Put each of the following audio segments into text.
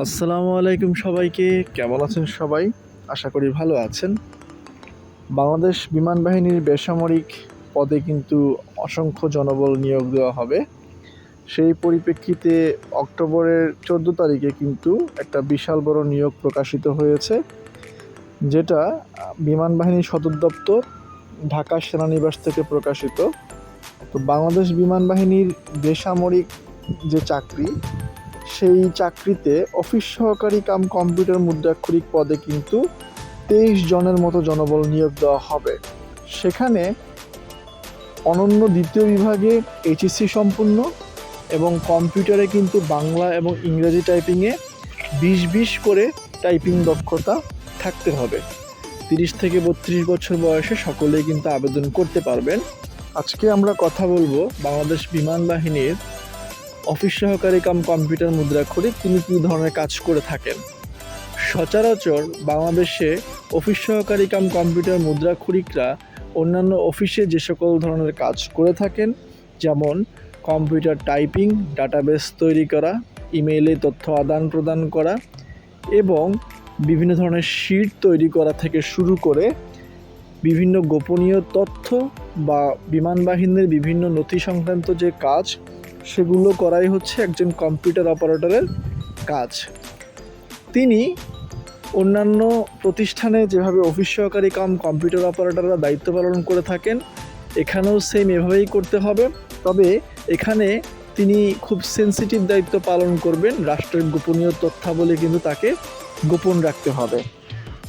আসসালামু আলাইকুম সবাইকে। কেমন আছেন সবাই? আশা করি ভালো আছেন। বাংলাদেশ বিমান বাহিনীর বেসামরিক পদে কিন্তু অসংখ্য জনবল নিয়োগ দেওয়া হবে। সেই পরিপ্রেক্ষিতে অক্টোবরের চোদ্দ তারিখে কিন্তু একটা বিশাল বড় নিয়োগ প্রকাশিত হয়েছে, যেটা বিমান বাহিনীর সদর দপ্তর ঢাকা সেনানিবাস থেকে প্রকাশিত। তো বাংলাদেশ বিমান বাহিনীর বেসামরিক যে চাকরি সেই চাকরিতে অফিস সহকারী কাম কম্পিউটার মুদ্রাক্ষরিক পদে কিন্তু তেইশ জনের মতো জনবল নিয়োগ দেওয়া হবে। সেখানে অনন্য দ্বিতীয় বিভাগে এইচএসসি সম্পূর্ণ এবং কম্পিউটারে কিন্তু বাংলা এবং ইংরেজি টাইপিংয়ে বিশ বিশ করে টাইপিং দক্ষতা থাকতে হবে। তিরিশ থেকে বত্রিশ বছর বয়সে সকলেই কিন্তু আবেদন করতে পারবেন। আজকে আমরা কথা বলব বাংলাদেশ বিমান বাহিনীর অফিস সহকারী কাম কম্পিউটার মুদ্রা মুদ্রাক্ষরিক তিনি কী ধরনের কাজ করে থাকেন? সচরাচর বাংলাদেশে অফিস সহকারী কাম কম্পিউটার মুদ্রাক্ষরিকরা অন্যান্য অফিসে যে সকল ধরনের কাজ করে থাকেন, যেমন কম্পিউটার টাইপিং, ডাটাবেস তৈরি করা, ইমেইলে তথ্য আদান প্রদান করা এবং বিভিন্ন ধরনের শিট তৈরি করা থেকে শুরু করে বিভিন্ন গোপনীয় তথ্য বা বিমান বাহিনীর বিভিন্ন নথি সংক্রান্ত যে কাজ সেগুলো করাই হচ্ছে একজন কম্পিউটার অপারেটরের কাজ। তিনি অন্যান্য প্রতিষ্ঠানে যেভাবে অফিস সহকারী কাম কম্পিউটার অপারেটররা দায়িত্ব পালন করে থাকেন, এখানেও সেম এভাবেই করতে হবে। তবে এখানে তিনি খুব সেন্সিটিভ দায়িত্ব পালন করবেন, রাষ্ট্রের গোপনীয় তথ্যাবলী কিন্তু তাকে গোপন রাখতে হবে।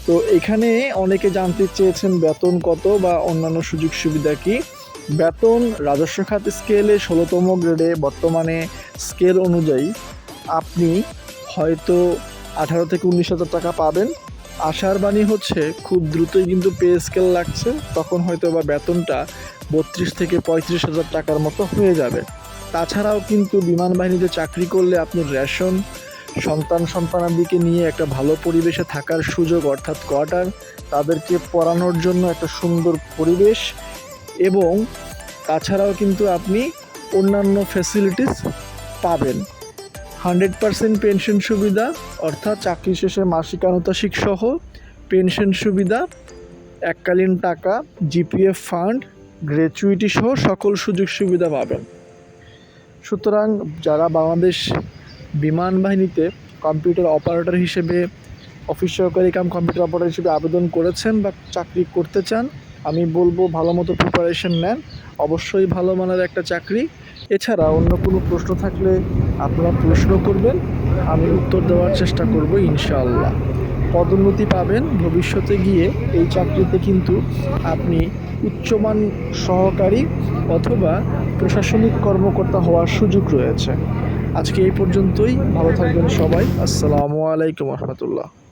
তো এখানে অনেকে জানতে চেয়েছেন বেতন কত বা অন্যান্য সুযোগ সুবিধা কি। বেতন রাজস্ব খাত স্কেলে ষোলোতম গ্রেডে বর্তমানে স্কেল অনুযায়ী আপনি হয়তো আঠারো থেকে উনিশ হাজার টাকা পাবেন। আশার বাণী হচ্ছে খুব দ্রুতই কিন্তু পে স্কেল লাগছে, তখন হয়তো বা বেতনটা বত্রিশ থেকে পঁয়ত্রিশ হাজার টাকার মতো হয়ে যাবে। তাছাড়াও কিন্তু বিমান বাহিনীতে চাকরি করলে আপনি রেশন, সন্তান সন্তানাদিকে নিয়ে একটা ভালো পরিবেশে থাকার সুযোগ অর্থাৎ কোয়ার্টার তাদেরকে পড়ানোর জন্য একটা সুন্দর পরিবেশ এবং তাছাড়াও কিন্তু আপনি অন্যান্য ফ্যাসিলিটিস পাবেন। হান্ড্রেড পারসেন্ট পেনশন সুবিধা, অর্থাৎ চাকরি শেষে মাসিক আনুতাসিক সহ পেনশন সুবিধা, এককালীন টাকা জিপিএফ ফান্ড গ্র্যাচুইটি সহ সকল সুযোগ সুবিধা পাবেন। সুতরাং যারা বাংলাদেশ বিমান বাহিনীতে কম্পিউটার অপারেটর হিসেবে অফিস সহকারী কাম কম্পিউটার অপারেটর হিসেবে আবেদন করেছেন বা চাকরি করতে চান আমি বলব ভালো মতো প্রিপারেশন নেন। অবশ্যই ভালো মানের একটা চাকরি। এছাড়া অন্য কোনো প্রশ্ন থাকলে আপনারা প্রশ্ন করবেন। আমি উত্তর দেওয়ার চেষ্টা করব ইনশাআল্লাহ। পদোন্নতি পাবেন। ভবিষ্যতে গিয়ে এই চাকরিতে কিন্তু আপনি উচ্চমান সহকারী অথবা প্রশাসনিক কর্মকর্তা হওয়ার সুযোগ রয়েছে। আজকে এই পর্যন্তই। ভালো থাকবেন সবাই। আসসালামু আলাইকুম রহমতুল্লাহ।